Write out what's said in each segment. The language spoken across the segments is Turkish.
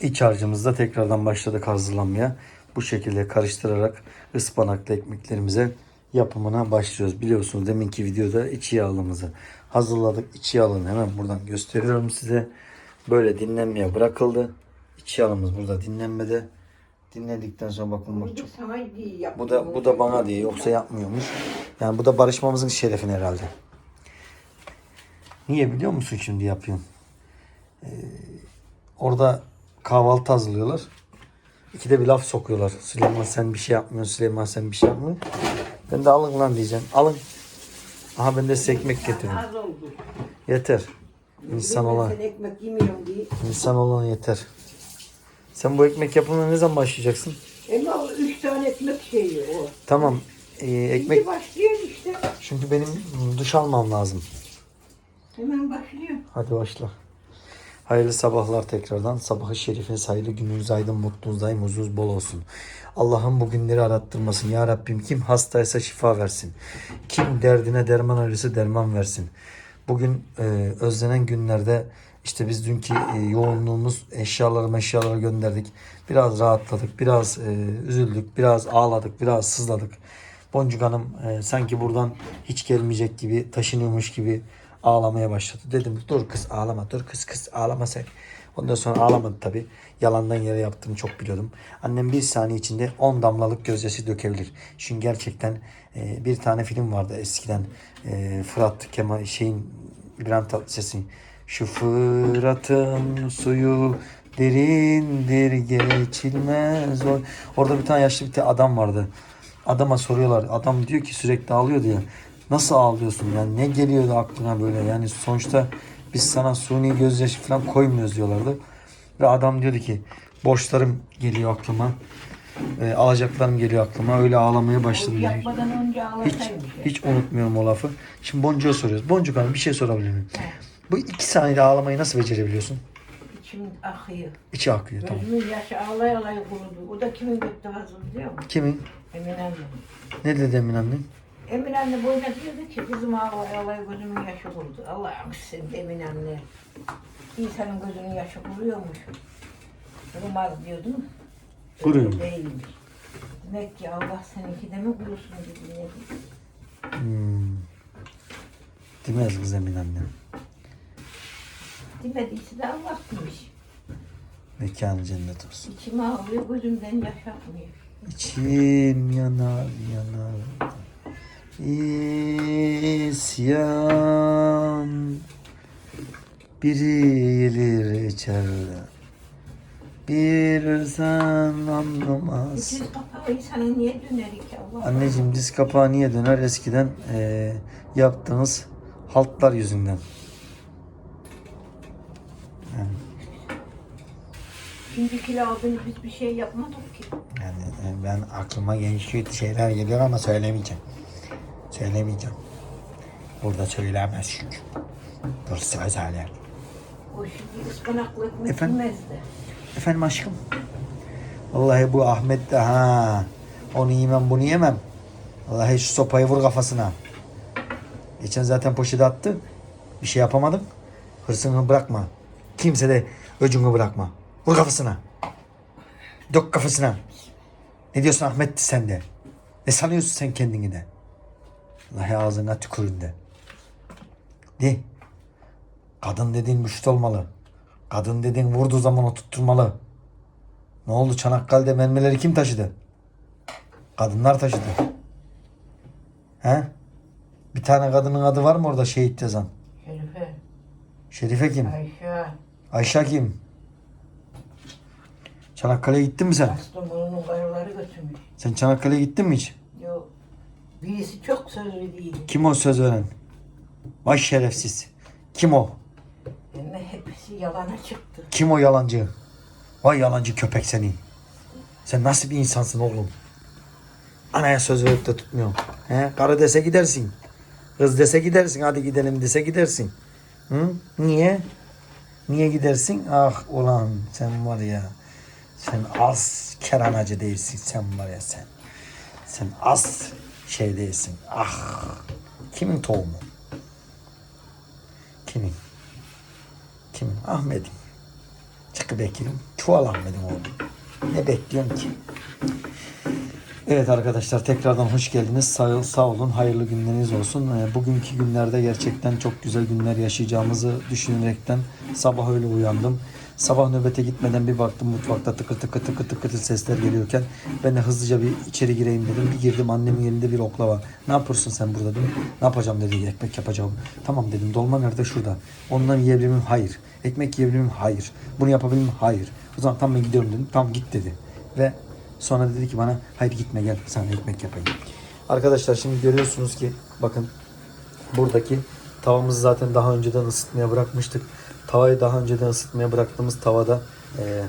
İç harcımızda tekrardan başladık hazırlanmaya. Bu şekilde karıştırarak ıspanaklı ekmeklerimize yapımına başlıyoruz. Biliyorsunuz deminki videoda iç yağlımızı hazırladık. İç yağını hemen buradan gösteriyorum size. Böyle dinlenmeye bırakıldı. İç yağımız burada dinlenmede. Dinledikten sonra bakın bak çok bu da bu da bana diye yoksa yapmıyormuş. Yani bu da barışmamızın şerefine herhalde. Niye biliyor musun şimdi yapıyorum? Ee, orada kahvaltı hazırlıyorlar. İkide bir laf sokuyorlar. Süleyman sen bir şey yapmıyorsun. Süleyman sen bir şey yapmıyorsun. Ben de alın lan diyeceğim. Alın. Aha ben de size ekmek getirdim. Az oldu. Yeter. İnsan olan, ekmek yemiyorum diye. insan olan yeter. Sen bu ekmek yapımına ne zaman başlayacaksın? Ama o üç tane ekmek şeyi o. Tamam. Ee, ekmek Şimdi başlıyor işte. çünkü benim duş almam lazım. Hemen başlıyor. Hadi başla. Hayırlı sabahlar tekrardan. Sabahı şerifiniz hayırlı gününüz aydın, mutlunuz daim, huzurunuz bol olsun. Allah'ım bu günleri arattırmasın. Ya Rabbim kim hastaysa şifa versin. Kim derdine derman arıyorsa derman versin. Bugün e, özlenen günlerde işte biz dünkü e, yoğunluğumuz eşyaları meşyaları gönderdik. Biraz rahatladık, biraz e, üzüldük, biraz ağladık, biraz sızladık. Boncuk Hanım e, sanki buradan hiç gelmeyecek gibi, taşınıyormuş gibi ağlamaya başladı. Dedim dur kız ağlama, dur kız kız ağlama sen. Ondan sonra ağlamadı tabi. Yalandan yere yaptığını çok biliyordum. Annem bir saniye içinde 10 damlalık gözyaşı dökebilir. Çünkü gerçekten e, bir tane film vardı eskiden. E, Fırat Kemal şeyin İbrahim Tatlıses'in şu Fırat'ın suyu derindir geçilmez. Orada bir tane yaşlı bir tane adam vardı. Adama soruyorlar. Adam diyor ki sürekli ağlıyor diyor. Nasıl ağlıyorsun yani ne geliyordu aklına böyle yani sonuçta biz sana suni gözyaşı falan koymuyoruz diyorlardı. Ve adam diyordu ki borçlarım geliyor aklıma. E, alacaklarım geliyor aklıma. Öyle ağlamaya başladım. önce Hiç, hiç unutmuyorum o lafı. Şimdi Boncuk'a soruyoruz. Boncuk Hanım bir şey sorabilir miyim? Bu iki saniyede ağlamayı nasıl becerebiliyorsun? İçim akıyor. İçi akıyor tamam. Gözümün yaşı ağlay ağlay kurudu. O da kimin hazır biliyor musun? Kimin? Emine anne. Ne dedi Emin annen? Emine anne boyuna diyordu ki kızım ağlay ağlay gözümün yaşı kurudu. Allah'ım sen de Emine anne. İnsanın gözünün yaşı kuruyormuş. Kurumaz diyordum. Kuruyor mu? Değilmiş. Demek ki Allah seninki de mi kurusun dedi. Ne. Hmm. Demez kız Emin annen. Demediyse de Allah demiş. Mekanı cennet olsun. İçim ağlıyor gözümden yaş akmıyor. İçim yanar yanar. İsyan Biri gelir içeride Bir sen anlamaz İkiz kapağı insana niye döner ki Allah? Anneciğim diz kapağı niye döner? Eskiden eee, yaptığınız haltlar yüzünden. Şimdiki abini biz bir şey yapmadık ki. Yani e, ben aklıma genç şeyler geliyor ama söylemeyeceğim. Söylemeyeceğim. Burada söylemez çünkü. Dur söz hala. O şimdi ıspanaklı ekmek Efendim? yemezdi. Efendim aşkım. Vallahi bu Ahmet de ha. Onu yemem bunu yemem. Vallahi şu sopayı vur kafasına. Geçen zaten poşete attı. Bir şey yapamadım. Hırsını bırakma. Kimse de öcünü bırakma. Vur kafasına. Dök kafasına. Ne diyorsun Ahmet sen de? Ne sanıyorsun sen kendini de? Vallahi ağzına tükürün de. De. Kadın dediğin müşt olmalı. Kadın dediğin vurduğu zaman oturtturmalı. Ne oldu Çanakkale'de mermileri kim taşıdı? Kadınlar taşıdı. He? Bir tane kadının adı var mı orada şehit yazan? Şerife, Şerife kim? Ayşe, Ayşe kim? Çanakkale'ye gittin mi sen? Kastamonu'nun karıları götürmüş. Sen Çanakkale'ye gittin mi hiç? Birisi çok sözlü değil. Kim o söz veren? Vay şerefsiz. Kim o? Ama hepsi yalana çıktı. Kim o yalancı? Vay yalancı köpek seni. Sen nasıl bir insansın oğlum? Anaya söz verip de tutmuyor. He? Karı dese gidersin. Kız dese gidersin. Hadi gidelim dese gidersin. Hı? Niye? Niye gidersin? Ah ulan sen var ya. Sen az keranacı değilsin. Sen var ya sen. Sen az şey değilsin. Ah. Kimin tohumu? Kimin? Kimin? Ahmet'in. Çıkı bekliyorum. Çuval almadım oğlum. Ne bekliyorsun ki? Evet arkadaşlar tekrardan hoş geldiniz. Sağ, sağ olun. Hayırlı günleriniz olsun. Ee, Bugünkü günlerde gerçekten çok güzel günler yaşayacağımızı düşünerekten sabah öyle uyandım. Sabah nöbete gitmeden bir baktım mutfakta tıkır tıkır tıkır tıkır sesler geliyorken ben de hızlıca bir içeri gireyim dedim. Bir girdim annemin elinde bir oklava. Ne yapıyorsun sen burada dedim. Ne yapacağım dedi ekmek yapacağım. Tamam dedim dolma nerede şurada. Ondan yiyebilir miyim? Hayır. Ekmek yiyebilir miyim? Hayır. Bunu yapabilir miyim? Hayır. O zaman tamam ben gidiyorum dedim. Tamam git dedi. Ve sonra dedi ki bana hayır gitme gel sana ekmek yapayım. Arkadaşlar şimdi görüyorsunuz ki bakın buradaki tavamızı zaten daha önceden ısıtmaya bırakmıştık. Tavayı daha önceden ısıtmaya bıraktığımız tavada eee,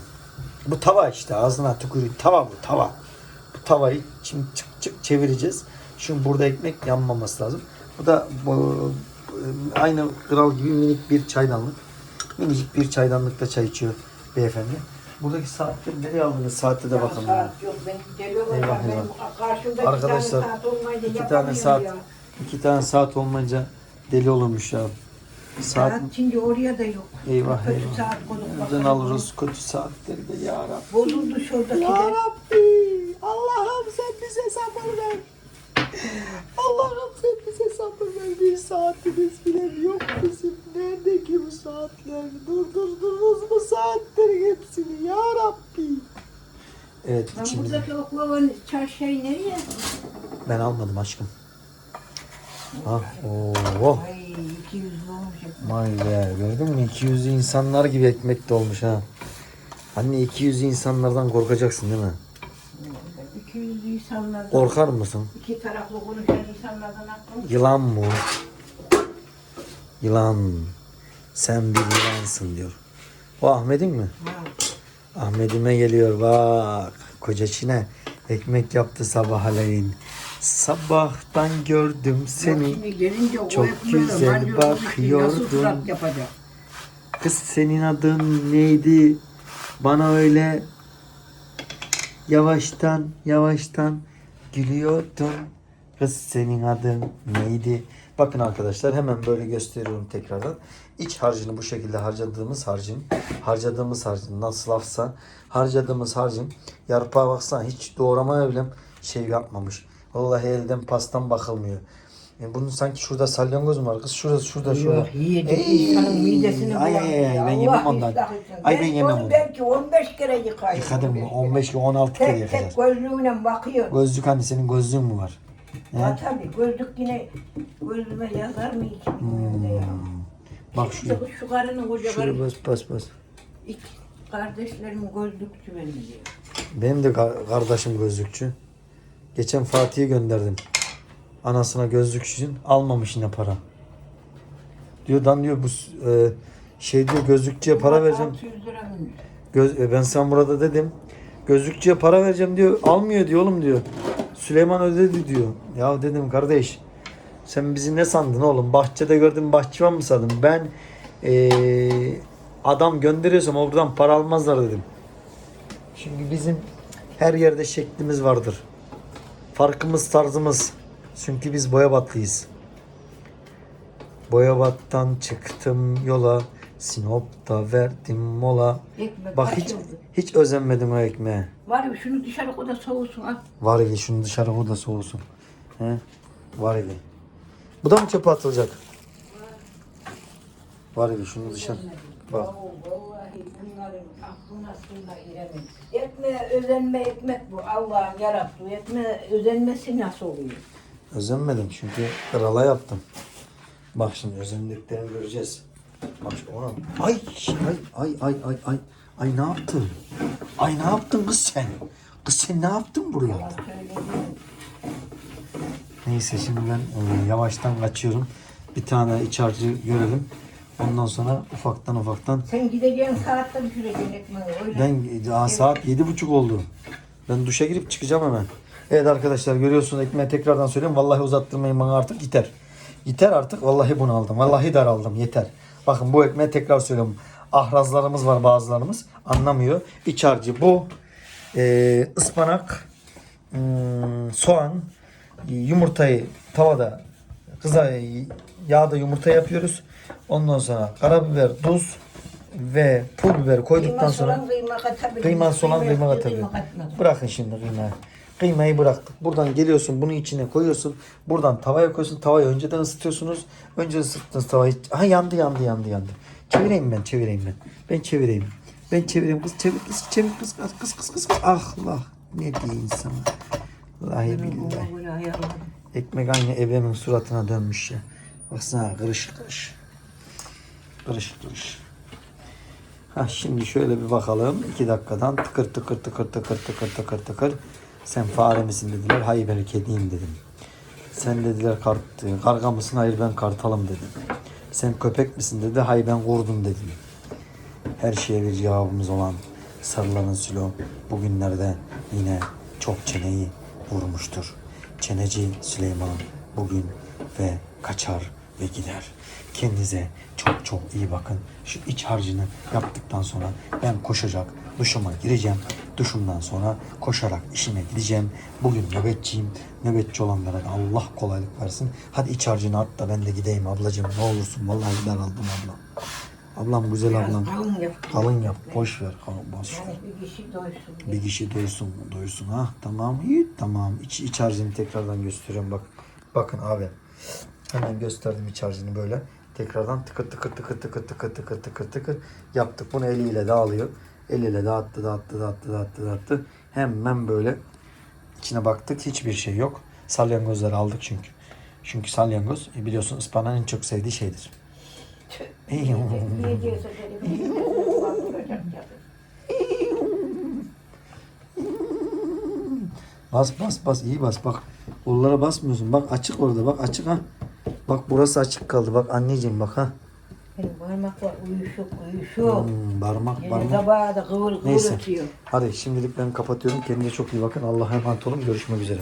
bu tava işte ağzına tükürüyor. Tava bu tava. Bu tavayı şimdi çık çık çevireceğiz. Şimdi burada ekmek yanmaması lazım. Bu da bu, e, aynı kral gibi minik bir çaydanlık. Minicik bir çaydanlıkta çay içiyor beyefendi. Buradaki saatleri nereye aldınız? Saatte de bakalım. Saat yok ben geliyorum. Eyvah, ben eyvah. Arkadaşlar, iki tane saat iki tane saat olmayınca deli olurmuş ya. Saat Saat şimdi oraya da yok. Eyvah, Kötü eyvah. saat koyduk. Nereden alırız kötü saatleri de ya Rabbi. Bozuldu şuradaki Ya de. Rabbi. Allah'ım sen bize sabır ver. Allah'ım sen bize sabır ver. Bir saatimiz bile yok bizim. Nerede ki bu saatler? Durdurdunuz mu saatlerin hepsini ya Rabbi. Evet Ben içimiz. buradaki oklavanın çarşıyı nereye? Ben almadım aşkım. Ha, oo. Ay 200 olmuş. Vay be gördün mü 200 insanlar gibi ekmek dolmuş ha. Anne 200 insanlardan korkacaksın değil mi? 200 insanlardan. Korkar mısın? İki taraflı konuşan insanlardan aklım. Yılan mı? o? Yılan. Sen bir yılansın diyor. O Ahmet'in mi? Ha. Ahmet'ime geliyor bak. Koca Çin'e ekmek yaptı sabahleyin. Sabahtan gördüm seni. çok güzel bakıyordun. Kız senin adın neydi? Bana öyle yavaştan yavaştan gülüyordun. Kız senin adın neydi? Bakın arkadaşlar hemen böyle gösteriyorum tekrardan. İç harcını bu şekilde harcadığımız harcın, harcadığımız harcın nasıl lafsa harcadığımız harcın yarpağa baksana hiç doğramaya bile şey yapmamış. Vallahi elden pastan bakılmıyor. E bunun sanki şurada salyangoz mu var kız? Şurada şurada şurada. Yok yiyecek insanın midesini ay, ay, ay, ben yemem ondan. Ay, ben yemem onu. Belki 15 kere yıkayım. Yıkadım mı? 15 ile 16 kere yıkayacağız. tek gözlüğüyle bakıyor. Gözlük hani senin gözlüğün mü var? He? Ha tabii gözlük yine gözüme yazar mı ya? Hmm. Bak şuraya. bu şu karının koca Şuraya bas bas bas. İki kardeşlerim gözlükçü benim diyor. Benim de ka- kardeşim gözlükçü. Geçen Fatih'i gönderdim. Anasına gözlük için almamış yine para. Diyor dan diyor bu e, şey diyor gözlükçüye para vereceğim. 600 lira mı? Göz, e, ben sen burada dedim. Gözlükçüye para vereceğim diyor. Almıyor diyor oğlum diyor. Süleyman ödedi diyor. Ya dedim kardeş sen bizi ne sandın oğlum? Bahçede gördüm bahçıvan mı sandın? Ben eee, adam gönderiyorsam oradan para almazlar dedim. Çünkü bizim her yerde şeklimiz vardır. Farkımız tarzımız. Çünkü biz Boyabatlıyız. Boyabat'tan çıktım yola. Sinop'ta verdim mola. Ekmek Bak hiç oldu? hiç özenmedim o ekmeğe. Var ya şunu dışarı koy da soğusun ha. Var ya şunu dışarı vur da soğusun. He? Var ya. Bu da mı çöpe atılacak? Var ya şunu dışarı. Bak. Vallahi bunların aklına sığına iremin. Ekmeğe özenme ekmek bu. Allah'ın yarattığı ekmeğe özenmesi nasıl oluyor? Özenmedim çünkü krala yaptım. Bak şimdi özendiklerini göreceğiz. Bak şu ona. Ay ay ay ay ay ay. Ay ne yaptın? Ay ne yaptın kız sen? Kız sen ne yaptın söyleyeyim. Neyse şimdi ben e, yavaştan kaçıyorum. Bir tane iç harcı görelim. Ondan sonra ufaktan ufaktan Sen gideceğin saatte düşüreceksin ekmeği öyle. Ben daha saat yedi buçuk oldu. Ben duşa girip çıkacağım hemen. Evet arkadaşlar görüyorsunuz ekmeği tekrardan söylüyorum. Vallahi uzattırmayın bana artık yeter. Yeter artık. Vallahi bunu aldım. Vallahi daraldım. Yeter. Bakın bu ekmeği tekrar söylüyorum. Ahrazlarımız var bazılarımız. Anlamıyor. İç harcı bu. Ee, ıspanak, hmm, soğan, yumurtayı tavada kıza yağda yumurta yapıyoruz. Ondan sonra karabiber, tuz, ve pul biber koyduktan Kıyması sonra kıyma katabiliriz. kıyması olan kıyma yok, katabilir. katmadım. Bırakın şimdi kıymayı. Kıymayı bıraktık. Buradan geliyorsun bunun içine koyuyorsun. Buradan tavaya koyuyorsun. Tavayı önceden ısıtıyorsunuz. Önce ısıttınız tavayı. Ha yandı yandı yandı yandı. Çevireyim ben çevireyim ben. Ben çevireyim. Ben çevireyim kız çevir kız çevir kız kız kız kız kız. kız. Ah Allah ne diyeyim sana. Vallahi billahi. Ekmek aynı ebenin suratına dönmüş ya. Baksana kırış kırış. Kırış kırış. Ha şimdi şöyle bir bakalım. iki dakikadan tıkır tıkır tıkır tıkır tıkır tıkır tıkır. Sen fare misin dediler. Hayır ben kediyim dedim. Sen dediler kart, karga mısın? Hayır ben kartalım dedim. Sen köpek misin dedi. Hayır ben kurdum dedim. Her şeye bir cevabımız olan sarıların silo bugünlerde yine çok çeneyi vurmuştur. Çeneci Süleyman bugün ve kaçar ve gider. Kendinize çok çok iyi bakın. Şu iç harcını yaptıktan sonra ben koşacak duşuma gireceğim. Duşumdan sonra koşarak işime gideceğim. Bugün nöbetçiyim. Nöbetçi olanlara da Allah kolaylık versin. Hadi iç harcını at da ben de gideyim ablacığım. Ne olursun vallahi daraldım ablam. Ablam güzel ablam. Kalın yap. Kalın yap. Boş ver. Kalın. Yani bir kişi doysun. Bir kişi doysun. Doysun. Ha tamam. iyi tamam. İç, iç harcını tekrardan gösteriyorum. Bak. Bakın abi. Hemen gösterdim iç harcını böyle. Tekrardan tıkır tıkır tıkır tıkır tıkır tıkır tıkır tıkır yaptık. Bunu eliyle dağılıyor. Eliyle dağıttı dağıttı dağıttı dağıttı dağıttı. Hemen böyle içine baktık. Hiçbir şey yok. Salyangozları aldık çünkü. Çünkü salyangoz e, biliyorsun ıspanağın çok sevdiği şeydir. Ne diyorsa dedim. Kaldıracak tabii. Bas bas bas iyi bas bak. Onlara basmıyorsun. Bak açık orada bak açık ha. Bak burası açık kaldı. Bak anneciğim bak ha. Benim parmaklar uyuşuk uyuşuk. Hmm, parmak parmak. da Neyse. Hadi şimdilik ben kapatıyorum. Kendinize çok iyi bakın. Allah'a emanet olun. Görüşmek üzere.